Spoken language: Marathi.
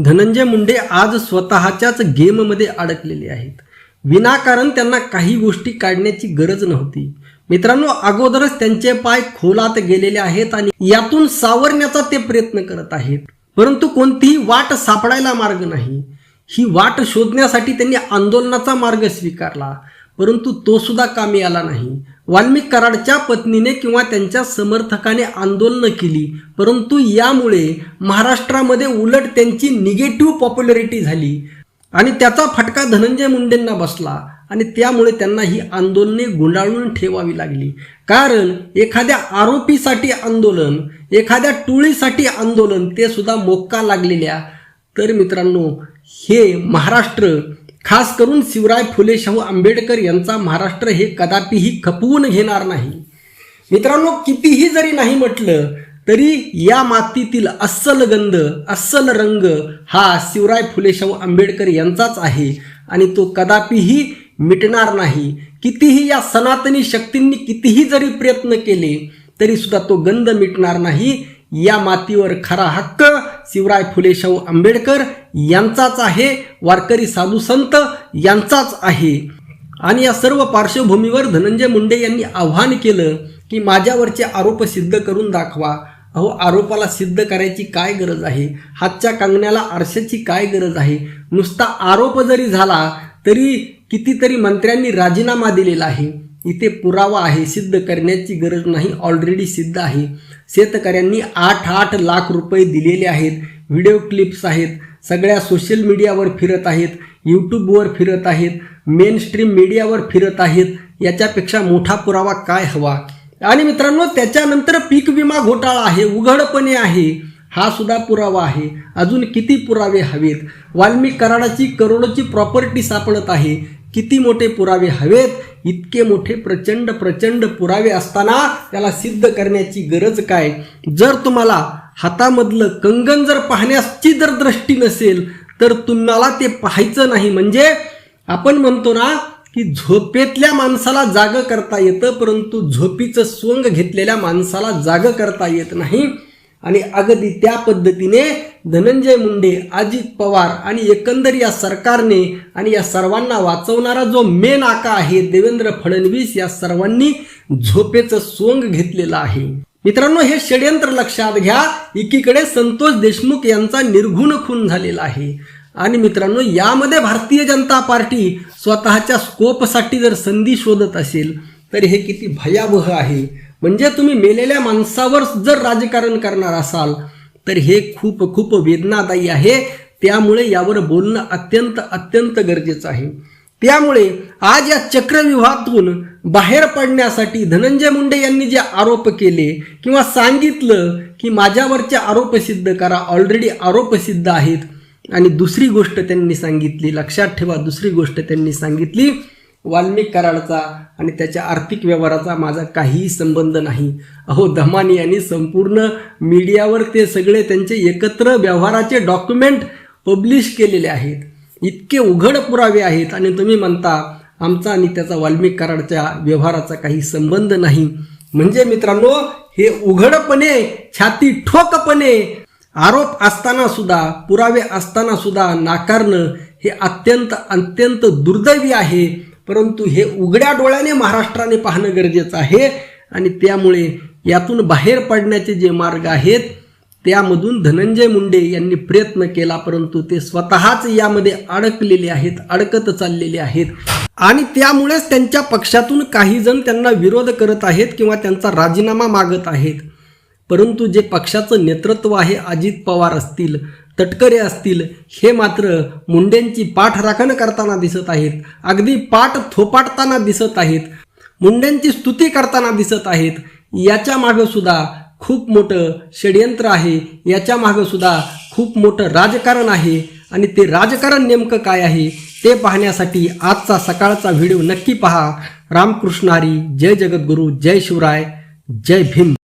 धनंजय मुंडे आज स्वतःच्याच गेममध्ये अडकलेले आहेत. विनाकारण त्यांना काही गोष्टी काढण्याची गरज नव्हती. मित्रांनो अगोदरच त्यांचे पाय खोलात गेलेले आहेत आणि यातून सावरण्याचा ते प्रयत्न करत आहेत. परंतु कोणतीही वाट सापडायला मार्ग नाही. ही वाट शोधण्यासाठी त्यांनी आंदोलनाचा मार्ग स्वीकारला. परंतु तो सुद्धा कामी आला नाही. वाल्मिक कराडच्या पत्नीने किंवा त्यांच्या समर्थकाने आंदोलनं केली. परंतु यामुळे महाराष्ट्रामध्ये उलट त्यांची निगेटिव्ह पॉप्युलरिटी झाली आणि त्याचा फटका धनंजय मुंडेंना बसला आणि त्यामुळे त्यांना ही आंदोलने गुंडाळून ठेवावी लागली. कारण एखाद्या आरोपीसाठी आंदोलन एखाद्या टोळीसाठी आंदोलन ते सुद्धा मोक्का लागलेल्या. तर मित्रांनो हे महाराष्ट्र खास करून शिवराय फुले शाहू आंबेडकर यांचा महाराष्ट्र हे कदापिही खपवून घेणार नाही. मित्रांनो कितीही जरी नाही म्हटलं तरी या मातीतील अस्सल गंध अस्सल रंग हा शिवराय फुले शाहू आंबेडकर यांचाच आहे आणि तो कदापिही मिटणार नाही. कितीही या सनातनी शक्तींनी कितीही जरी प्रयत्न केले तरी सुद्धा तो गंध मिटणार नाही. या मातीवर खरा हक्क शिवराय फुले शाहू आंबेडकर यांचाच आहे. वारकरी साधू संत यांचाच आहे. आणि या सर्व पार्श्वभूमीवर धनंजय मुंडे यांनी आव्हान केलं की माझ्यावरचे आरोप सिद्ध करून दाखवा. अहो आरोपाला सिद्ध करायची काय गरज आहे? हातच्या कंगण्याला आरशाची काय गरज आहे? नुसता आरोप जरी झाला तरी कितीतरी मंत्र्यांनी राजीनामा दिलेला आहे. इथे पुरावा आहे सिद्ध करण्याची गरज नाही ऑलरेडी सिद्ध आहे. शेतकऱ्यांनी आठ आठ लाख रुपये दिलेले आहेत. व्हिडिओ क्लिप्स आहेत. सगळ्या सोशल मीडियावर फिरत आहेत यूट्यूबवर फिरत आहेत मेन स्ट्रीम मीडियावर फिरत आहेत याच्यापेक्षा मोठा पुरावा काय हवा? आणि मित्रांनो त्याच्यानंतर पीक विमा घोटाळा आहे उघडपणे आहे. हा सुद्धा पुरावा आहे. अजून किती पुरावे हवेत? वाल्मिक कराडाची करोडोची प्रॉपर्टी सापडत आहे. किती मोठे पुरावे हवेत? इतके मोठे प्रचंड प्रचंड पुरावे असताना त्याला सिद्ध करण्याची गरज काय? जर तुम्हाला हातामधलं कंगन जर पाहण्याची जर दृष्टी नसेल तर तुम्हाला ते पाहायचं नाही. म्हणजे आपण म्हणतो ना की झोपेतल्या माणसाला जाग करता येतं परंतु झोपीचं सोंग घेतलेल्या माणसाला जाग करता येत नाही. आणि अगदी त्या पद्धतीने धनंजय मुंडे अजित पवार आणि एकंदर या सरकारने आणि या सर्वांना वाचवणारा जो मेन आका आहे देवेंद्र फडणवीस या सर्वांनी झोपेचं सोंग घेतलेलं आहे. मित्रांनो हे षडयंत्र लक्षात घ्या. एकीकडे संतोष देशमुख यांचा निर्घुण खून झालेला आहे. आणि मित्रांनो यामध्ये भारतीय जनता पार्टी स्वतःच्या स्कोपसाठी जर संधी शोधत असेल तर हे किती भयावह आहे. म्हणजे तुम्ही मेलेल्या माणसावर जर राजकारण करणार असाल तर हे खूप खूप वेदनादायी आहे. त्यामुळे यावर बोलणं अत्यंत अत्यंत गरजेचं आहे. त्यामुळे आज या चक्रव्यूहातून बाहेर पडण्यासाठी धनंजय मुंडे यांनी जे आरोप केले किंवा सांगितलं की माझ्यावरचे आरोप सिद्ध करा ऑलरेडी आरोप सिद्ध आहेत. आणि दुसरी गोष्ट त्यांनी सांगितली लक्षात ठेवा दुसरी गोष्ट त्यांनी सांगितली वाल्मिक कराडचा आणि त्याच्या आर्थिक व्यवहाराचा माझा काहीही संबंध नाही. अहो धमानी यांनी संपूर्ण मीडियावर ते सगळे त्यांचे एकत्र व्यवहाराचे डॉक्युमेंट पब्लिश केलेले आहेत. इतके उघड पुरावे आहेत. आणि तुम्ही म्हणता आमचा आणि त्याचा वाल्मिक कराडच्या व्यवहाराचा काही संबंध नाही. म्हणजे मित्रांनो हे उघडपणे छाती ठोकपणे आरोप असताना सुद्धा पुरावे असताना सुद्धा नाकारणं हे अत्यंत अत्यंत दुर्दैवी आहे. परंतु हे उघड्या डोळ्याने महाराष्ट्राने पाहणं गरजेचं आहे. आणि त्यामुळे यातून बाहेर पडण्याचे जे मार्ग आहेत त्यामधून धनंजय मुंडे यांनी प्रयत्न केला परंतु ते स्वतःच यामध्ये अडकलेले आहेत अडकत चाललेले आहेत. आणि त्यामुळेच त्यांच्या पक्षातून काही जण त्यांना विरोध करत आहेत किंवा त्यांचा राजीनामा मागत आहेत. परंतु जे पक्षाचं नेतृत्व आहे अजित पवार असतील तटकरे असतील हे मात्र मुंडेंची पाठराखण करताना दिसत आहेत. अगदी पाठ थोपाटताना दिसत आहेत. मुंडेंची स्तुती करताना दिसत आहेत. याच्या मागे सुद्धा खूप मोठं षडयंत्र आहे. याच्या मागं सुद्धा खूप मोठं राजकारण आहे. आणि ते राजकारण नेमकं काय आहे ते पाहण्यासाठी आजचा सकाळचा व्हिडिओ नक्की पहा. रामकृष्ण हरी जय जगद्गुरू जय शिवराय जय भीम.